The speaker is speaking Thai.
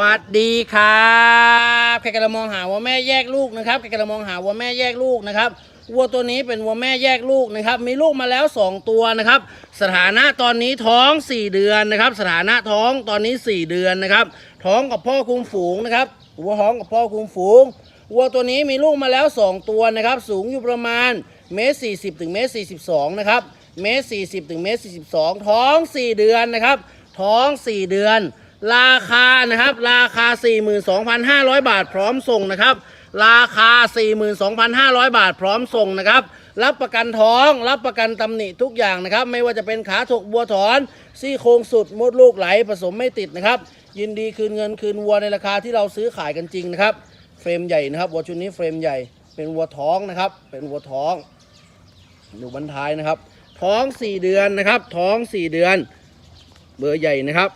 สวัสดีครับใครกำลังมองหาวัวแม่แยกลูกนะครับใครกำลังมองหาวัวแม่แยกลูกนะครับวัวตัวนี้เป็นวัวแม่แยกลูกนะครับ มีลูกมาแล้ว 2 ตัวนะครับ สถานะตอนนี้ท้อง 4 เดือนนะครับ สถานะท้องตอนนี้ 4 เดือนนะครับ ท้องกับพ่อคุมฝูงนะครับวัวท้องกับพ่อคุมฝูงวัวตัวนี้มีลูกมาแล้ว 2 ตัวนะครับ สูงอยู่ประมาณเมตรสี่สิบถึงเมตรสี่สิบสองนะครับเมตรสี่สิบถึงเมตรสี่สิบสองท้อง 4 เดือนนะครับ ท้อง 4 เดือน ราคานะครับ ราคา 42,500 บาทพร้อมส่งนะครับ ราคา 42,500 บาทพร้อมส่งนะครับ รับประกันท้อง รับประกันตำหนิทุกอย่างนะครับ ไม่ว่าจะเป็นขาถกบัวถอน ซี่โครงสุดมดลูกไหลผสมไม่ติดนะครับ ยินดีคืนเงินคืนวัวในราคาที่เราซื้อขายกันจริงนะครับ เฟรมใหญ่นะครับวัวชุดนี้เฟรมใหญ่ เป็นวัวท้องนะครับ เป็นวัวท้องดูบรรทายนะครับ ท้อง 4 เดือนนะครับ ท้อง 4 เดือน เบอร์ใหญ่นะครับ